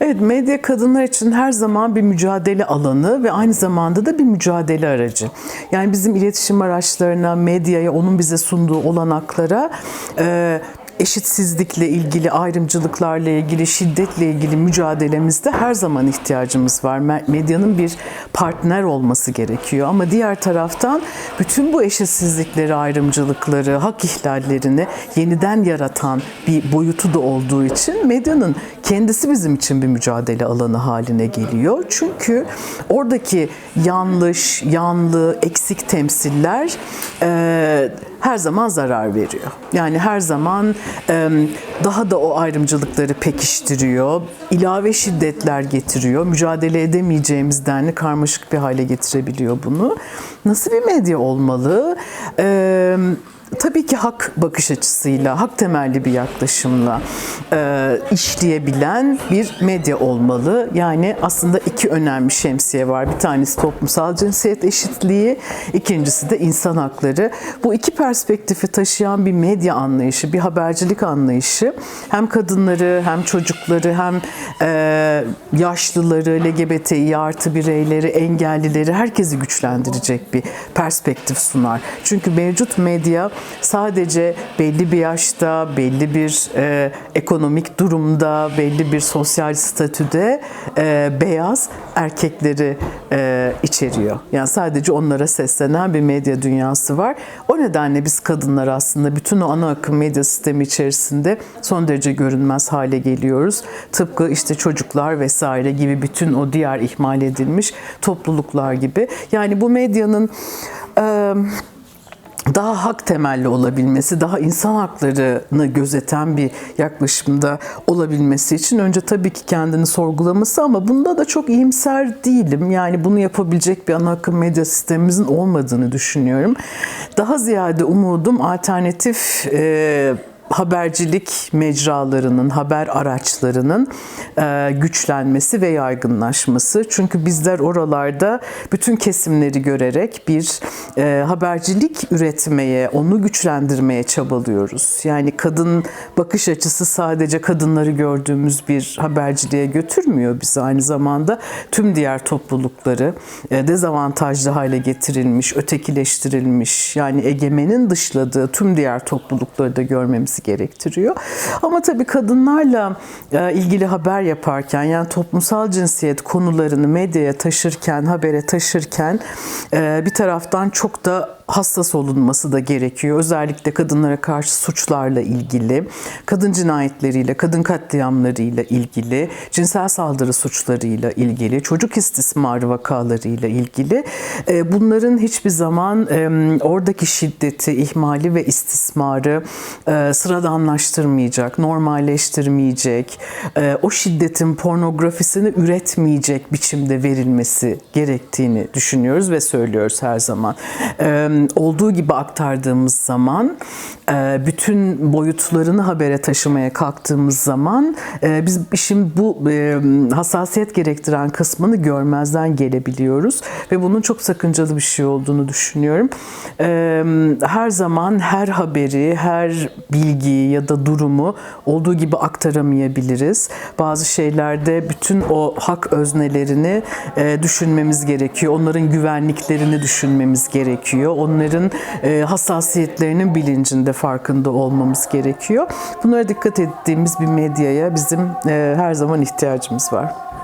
Evet, medya kadınlar için her zaman bir mücadele alanı ve aynı zamanda da bir mücadele aracı. Yani bizim iletişim araçlarına, medyaya, onun bize sunduğu olanaklara e, eşitsizlikle ilgili, ayrımcılıklarla ilgili, şiddetle ilgili mücadelemizde her zaman ihtiyacımız var. Me- Medyanın bir partner olması gerekiyor. Ama diğer taraftan bütün bu eşitsizlikleri, ayrımcılıkları, hak ihlallerini yeniden yaratan bir boyutu da olduğu için medyanın kendisi bizim için bir mücadele alanı haline geliyor. Çünkü oradaki yanlış, yanlı, eksik temsiller e, her zaman zarar veriyor. Yani her zaman e, daha da o ayrımcılıkları pekiştiriyor, ilave şiddetler getiriyor, mücadele edemeyeceğimiz denli karmaşık bir hale getirebiliyor bunu. Nasıl bir medya olmalı? E, tabii ki hak bakış açısıyla, hak temelli bir yaklaşımla e, işleyebilen bir medya olmalı. Yani aslında iki önemli şemsiye var. Bir tanesi toplumsal cinsiyet eşitliği, ikincisi de insan hakları. Bu iki perspektifi taşıyan bir medya anlayışı, bir habercilik anlayışı hem kadınları hem çocukları hem e, yaşlıları, LGBTİ artı bireyleri, engellileri herkesi güçlendirecek bir perspektif sunar. Çünkü mevcut medya sadece belli bir yaşta, belli bir e, ekonomik durumda, belli bir sosyal statüde e, beyaz erkekleri e, içeriyor. Yani sadece onlara seslenen bir medya dünyası var. O nedenle biz kadınlar aslında bütün o ana akım medya sistemi içerisinde son derece görünmez hale geliyoruz. Tıpkı işte çocuklar vesaire gibi bütün o diğer ihmal edilmiş topluluklar gibi. Yani bu medyanın e, daha hak temelli olabilmesi, daha insan haklarını gözeten bir yaklaşımda olabilmesi için önce tabii ki kendini sorgulaması ama bunda da çok iyimser değilim. Yani bunu yapabilecek bir ana akım medya sistemimizin olmadığını düşünüyorum. Daha ziyade umudum alternatif e, habercilik mecralarının, haber araçlarının e, güçlenmesi ve yaygınlaşması. Çünkü bizler oralarda bütün kesimleri görerek bir e, habercilik üretmeye, onu güçlendirmeye çabalıyoruz. Yani kadın bakış açısı sadece kadınları gördüğümüz bir haberciliğe götürmüyor bizi. Aynı zamanda tüm diğer toplulukları e, dezavantajlı hale getirilmiş, ötekileştirilmiş, yani egemenin dışladığı tüm diğer toplulukları da görmemiz gerektiriyor. Ama tabii kadınlarla e, ilgili haber yaparken yani toplumsal cinsiyet konularını medyaya taşırken, habere taşırken e, bir taraftan çok da hassas olunması da gerekiyor. Özellikle kadınlara karşı suçlarla ilgili, kadın cinayetleriyle, kadın katliamlarıyla ilgili, cinsel saldırı suçlarıyla ilgili, çocuk istismarı vakalarıyla ilgili e, bunların hiçbir zaman oradaki şiddeti, ihmali ve istismarı e, sıradanlaştırmayacak, normalleştirmeyecek, e, o şiddetin pornografisini üretmeyecek biçimde verilmesi gerektiğini düşünüyoruz ve söylüyoruz her zaman. Olduğu gibi aktardığımız zaman, e, bütün boyutlarını habere taşımaya kalktığımız zaman e, biz işin bu e, hassasiyet gerektiren kısmını görmezden gelebiliyoruz ve bunun çok sakıncalı bir şey olduğunu düşünüyorum. Her zaman her haberi, her bilgiyi ya da durumu olduğu gibi aktaramayabiliriz. Bazı şeylerde bütün o hak öznelerini düşünmemiz gerekiyor. Onların güvenliklerini düşünmemiz gerekiyor onların e, hassasiyetlerinin bilincinde farkında olmamız gerekiyor. Bunlara dikkat ettiğimiz bir medyaya bizim e, her zaman ihtiyacımız var.